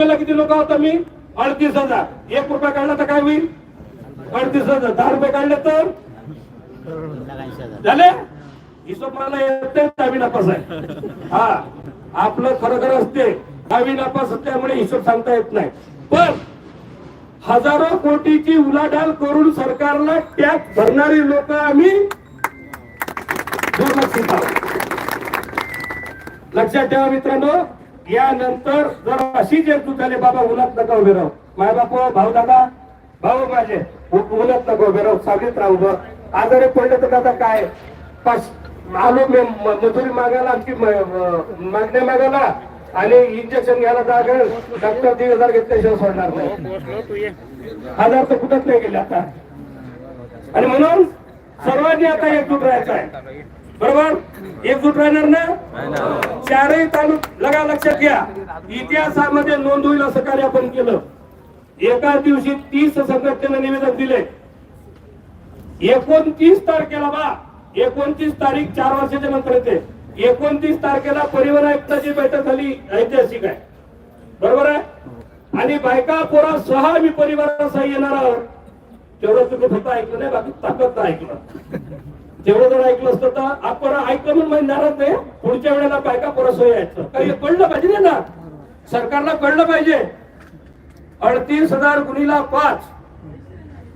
किती लोक आहोत मी? अडतीस हजार. एक रुपया काढला तर काय होईल? अडतीस हजार. दहा रुपये काढले तर? झाले? हिशोब मला येत दहावी नापास आहे. हा आपलं खरं खरं असते. दहावी नापास असल्यामुळे हिशोब सांगता येत नाही. पण हजारो कोटीची उलाढाल करून सरकारला टॅक्स भरणारी लोक आम्ही दुर्लक्षित आहोत. लक्षात ठेवा मित्रांनो. यानंतर जर अशीच तू झाली बाबा उन्हात नका उभे राहू. माय बाप भाऊ दादा भाऊ माझे उ- उन्हात नका उभे राहू सावलीत राहू उभं. आजारी पडलं तर दादा काय? पाच आलो मी मजुरी मागायला आमची मागण्या मागायला. आणि इंजेक्शन घ्यायला जागा डॉक्टर दीड हजार घेतल्याशिवाय सोडणार नाही. हजार तर कुठंच नाही गेले आता. आणि म्हणून सर्वांनी आता एकजूट राहायचं आहे. बरोबर? एकजूट राहणार ना? चारही तालुक लगा लक्षात घ्या. इतिहासामध्ये नोंद होईल असं कार्य आपण केलं. एका दिवशी तीस संघटनेनं निवेदन दिले. एकोणतीस तारखेला बा एकोणतीस तारीख चार वर्षाच्या नंतर येते. एकोणतीस तारखेला परिवहन आयुक्ताची बैठक झाली ऐतिहासिक आहे. बरोबर आहे? आणि बायका पोरा सहा मी परिवारासह येणार आहोत. तेवढं तुम्ही फक्त ऐकलं नाही बाकी ताकद ऐकलं. तेवढं जर ऐकलं असतं तर आपण ऐकलं म्हणून म्हणजे नाराज नाही. पुढच्या वेळेला बायका सोय यायचं? काही कळलं पाहिजे ना सरकारला कळलं पाहिजे. अडतीस हजार गुणीला पाच.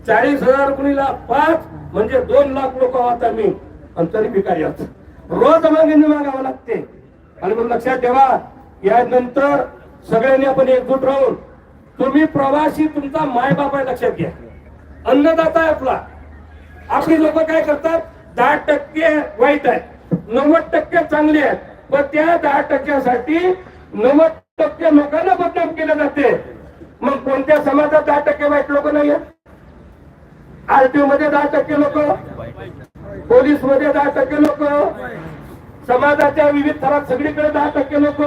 चाळीस हजार गुणीला पाच. म्हणजे दोन लाख लोक आहोत आम्ही. आणि तरी भिकारी आहोत रोज मागणी मागावं लागते. आणि मग लक्षात ठेवा यानंतर सगळ्यांनी आपण एकजूट राहून तुम्ही प्रवासी तुमचा मायबाप आहे लक्षात घ्या. अन्नदाता आहे आपला. आपली लोक काय करतात? दहा टक्के वाईट आहेत. नव्वद टक्के चांगले आहेत. पण त्या दहा टक्क्यासाठी नव्वद टक्के लोकांना बदनाम केलं जाते. मग कोणत्या समाजात दहा टक्के वाईट लोक नाही आहेत? आरटीओ मध्ये दहा टक्के लोक. पोलीसमध्ये दहा टक्के लोक. समाजाच्या विविध थरात सगळीकडे दहा टक्के लोक.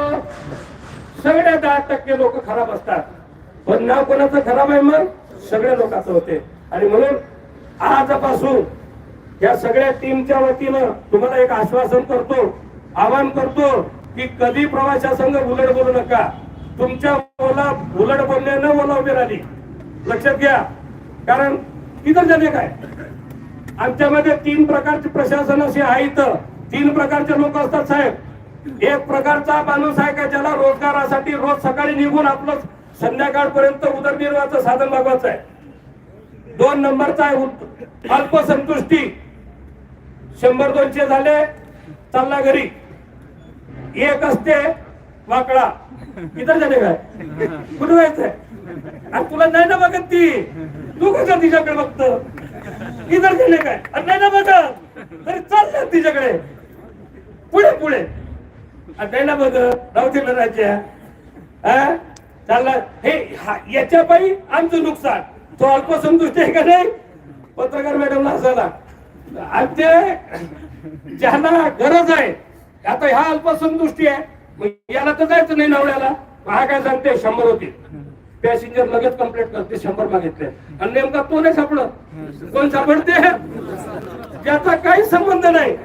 सगळे दहा टक्के लोक खराब असतात. पण नाव कोणाचं खराब आहे मग? सगळ्या लोकांचं होते. आणि म्हणून आजपासून या सगळ्या टीमच्या वतीनं तुम्हाला एक आश्वासन करतो आवाहन करतो की कधी प्रवाशासंघ उलट बोलू नका. तुमच्या ओला उलट न ओला उभी राहिली लक्षात घ्या. कारण इतर जणे काय? आमच्यामध्ये तीन प्रकारचे प्रशासन असे आहेत. तीन प्रकारचे लोक असतात साहेब. एक प्रकारचा माणूस आहे का ज्याला रोजगारासाठी रोज सकाळी निघून आपलं संध्याकाळपर्यंत उदरनिर्वाहाचं साधन भागवायचं आहे? दोन नंबरचा आहे अल्पसंतुष्टी. शंभर दोनशे झाले चालला घरी. एक असते वाकडा. इतर झाले काय? कुठे जायचंय आणि तुला नाही ना बघत ती. तू कसं तिच्याकडे बघत? इतर झाले काय? आणि नाही ना बघत. तरी चाललं तिच्याकडे. पुढे पुढे. आणि नाही ना बघत. राहू तिला राज्य चाललं. हे याच्या पायी आमचं नुकसान. तो अल्पसंतुष्ट आहे का नाही? पत्रकार मॅडमला हसायला. ते ज्यांना गरज आहे आता ह्या अल्पसंतुष्टी आहे मग याला तर जायचं नाही नवऱ्याला. हा काय सांगते शंभर होते. पॅसेंजर लगेच कंप्लेंट करते शंभर मागितले. आणि नेमका तो नाही सापडत. कोण सापडते? त्याचा काही संबंध नाही.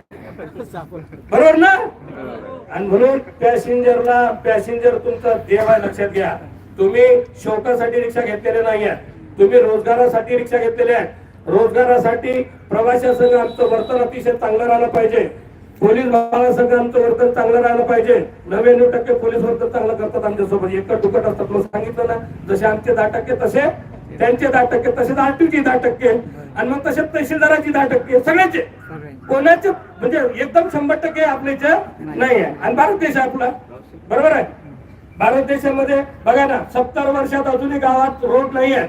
बरोबर ना? आणि म्हणून पॅसेंजरला पॅसेंजर तुमचा देव आहे लक्षात घ्या. तुम्ही शोकासाठी रिक्षा घेतलेल्या नाही तुम्ही रोजगारासाठी रिक्षा घेतलेल्या आहेत. रोजगारासाठी प्रवाशासंघ आमचं वर्तन अतिशय चांगलं राहिलं पाहिजे. पोलीस भावासंघ आमचं वर्तन चांगलं राहिलं पाहिजे. नव्याण्णव टक्के पोलीस वर्तन चांगलं करतात आमच्यासोबत. एकट दुकट असतात मग सांगितलं ना. जसे आमचे दहा टक्के तसे त्यांचे दहा टक्के तसेच आरटीची दहा टक्के. आणि मग तसे तहसीलदाराची दहा टक्के. सगळ्यांचे. कोणाचे? म्हणजे एकदम शंभर टक्के आपल्या इथे नाही आहे. आणि भारत देश आहे आपला. बरोबर आहे? भारत देशामध्ये बघा ना सत्तर वर्षात अजूनही गावात रोड नाही आहे.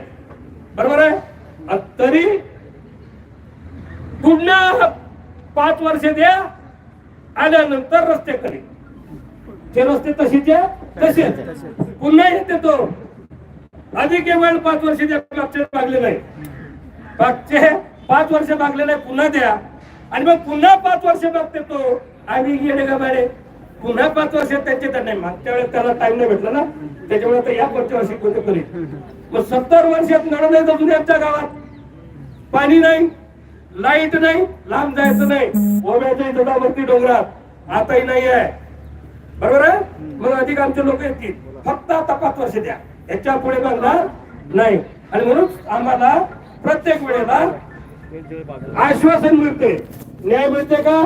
बरोबर आहे? तरी पुन्हा पाच वर्ष द्या आल्यानंतर रस्ते करेल ते रस्ते तशीचे तसेच पुन्हा येते तो. आधी वेळ पाच वर्ष द्या मागचे मागले नाही. मागचे पाच वर्ष मागले नाही पुन्हा द्या. आणि मग पुन्हा पाच वर्ष मागते तो. आणि गेले का बाळे पुन्हा पाच वर्ष त्यांचे तर नाही मागच्या वेळेस त्याला टाइम नाही भेटला ना. त्याच्यामुळे आता या पुढच्या वर्षी कोणते करेल मग सत्तर वर्षात नळ नाही अजून आमच्या गावात. पाणी नाही लाइट नाही लांब जायचं नाही. ओव्याच्या जडावरती डोंगरात. आताही नाही आहे. बरोबर आहे? मग अधिक आमचे लोक येतील. फक्त आता पाच वर्ष द्या. याच्यापुढे बांधणार नाही. आणि म्हणून आम्हाला प्रत्येक वेळेला आश्वासन मिळते न्याय मिळते का?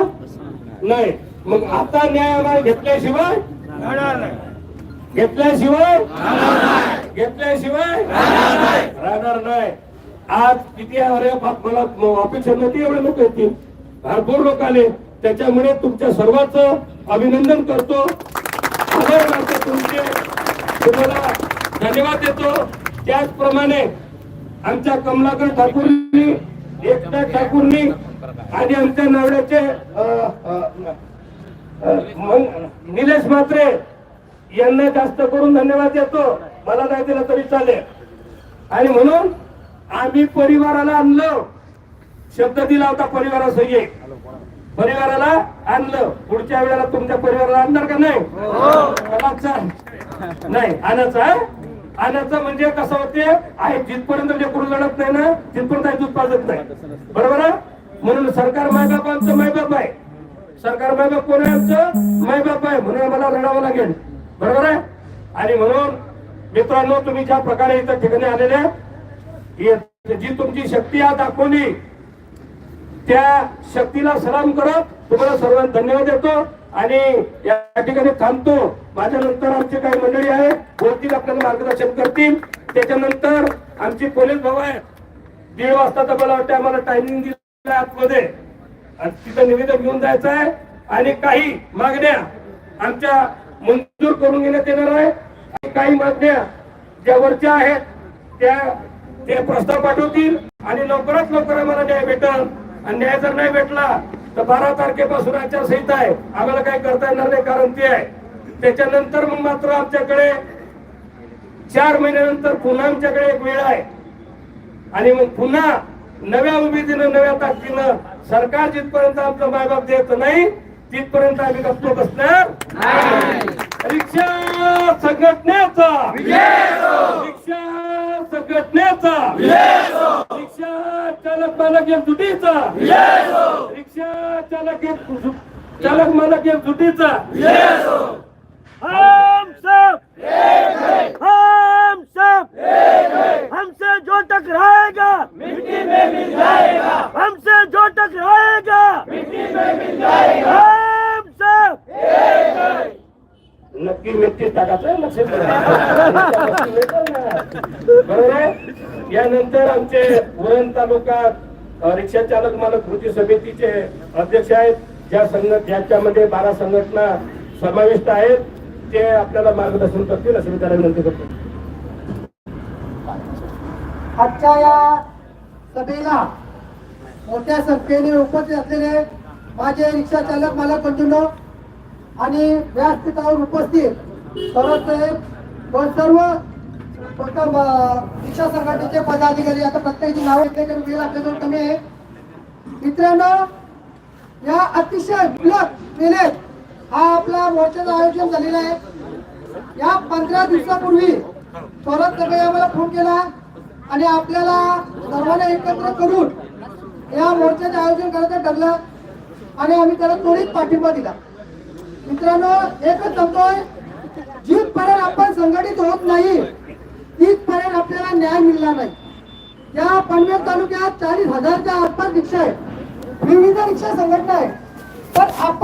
नाही. मग आता न्याय आम्हाला घेतल्याशिवाय घेतल्याशिवाय घेतल्याशिवाय राहणार नाही. आज किती अरे बाप, मला अपेक्षा नव्हती एवढे लोक येतील. भरपूर लोक आले. त्याच्यामुळे तुमच्या सर्वांच अभिनंदन करतो. आभार मानतो तुमचे. तुम्हाला धन्यवाद देतो. त्याचप्रमाणे आमच्या कमलाकर ठाकूरनी एकनाथ ठाकूरनी आणि आमच्या नवड्याचे निलेश म्हात्रे यांना जास्त करून धन्यवाद देतो. मला नाही दिला तरी चालेल. आणि म्हणून आम्ही परिवाराला आणलं. शब्द दिला होता परिवारासही. एक. परिवाराला आणलं. पुढच्या वेळेला तुमच्या परिवाराला आणणार का नाही? आणायचं नाही आणायचं? आणायचं म्हणजे कसं होते? आहे जिथपर्यंत लेकरू लढत नाही ना तिथपर्यंत आहे दूध पाजत नाही. बरोबर म्हणून सरकार मायबाप आमचं मायबाप आहे. सरकार मायबाप कोण आहे आमचं? मायबाप आहे म्हणून आम्हाला लढावं लागेल. बरोबर आहे? आणि म्हणून मित्रांनो तुम्ही ज्या प्रकारे इथं ठिकाणी आलेले जी तुमची शक्ती आज दाखवली त्या शक्तीला सलाम करत तुम्हाला सर्वांना धन्यवाद देतो. आणि या ठिकाणी थांबतो. माझ्यानंतर आमचे काही मंडळी आहे बोलतील आपल्याला मार्गदर्शन करतील. त्याच्यानंतर आमची पोलीस भाऊ आहे दीड वाजता तर मला वाटतं आम्हाला टायमिंग दिला आतमध्ये. आणि तिथं निवेदन घेऊन जायचं आहे आणि काही मागण्या आमच्या मंजूर करून घेण्यात येणार आहे. आणि काही मागण्या ज्या वरच्या आहेत त्या ते प्रस्ताव पाठवतील आणि लवकरात लवकर आम्हाला न्याय भेटल. आणि न्याय जर नाही भेटला तर बारा तारखेपासून आचारसंहिता आहे. आम्हाला काही करता येणार नाही कारण ती आहे. त्याच्यानंतर मग मात्र आमच्याकडे चार महिन्यानंतर पुन्हा आमच्याकडे एक वेळ आहे. आणि मग पुन्हा नव्या उमेदीनं नव्या ताकदीनं सरकार जिथपर्यंत आपलं मायबाप देत नाही तिथपर्यंत आम्ही गप्प बसणार रिक्षा संघटनेचा. रिक्षा संघटनेचा. रिक्षा चालक मालक एक जुटीचा रिक्षा चालक एक चालक मालक एक जुटीचा हम सब हम सब हमसे जो टकराएगा मिट्टी में मिल जाएगा हमसे जो टकराएगा मिट्टी में मिल जाएगा हम सब नक्की मिरची टाकायचं लक्ष बरोबर आहे? यानंतर आमचे उरण तालुका रिक्षा चालक मालक कृती समितीचे अध्यक्ष आहेत. ज्या संघ ज्याच्यामध्ये बारा संघटना समाविष्ट आहेत ते आपल्याला मार्गदर्शन करतील असं मी त्याला विनंती करतो. आजच्या या सभेला मोठ्या संख्येने उपस्थित असलेले माझे रिक्षा चालक मालक बंधूंनो आणि व्यासपीठावर उपस्थित सरसाहेब व सर्व शिक्षा संघटनेचे पदाधिकारी आता प्रत्येकाची नाव घेतले वेळ आपल्याजवळ कमी आहे. मित्रांनो या अतिशय विलग वेळेत हा आपला मोर्चाचं आयोजन झालेलं आहे. या पंधरा दिवसापूर्वी थोरात सगळे आम्हाला फोन केला आणि आपल्याला सर्वांना एकत्र करून या मोर्चाचे आयोजन करायचं ठरलं आणि आम्ही त्याला त्वरित पाठिंबा दिला. मित्रांनो एकच सांगतोय जिथपर्यंत आपण संघटित होत नाही तिथपर्यंत आपल्याला न्याय मिळणार नाही. या पनवेल तालुक्यात चाळीस हजारच्या आसपास रिक्षा आहेत. विविध रिक्षा संघटना आहे पण आपण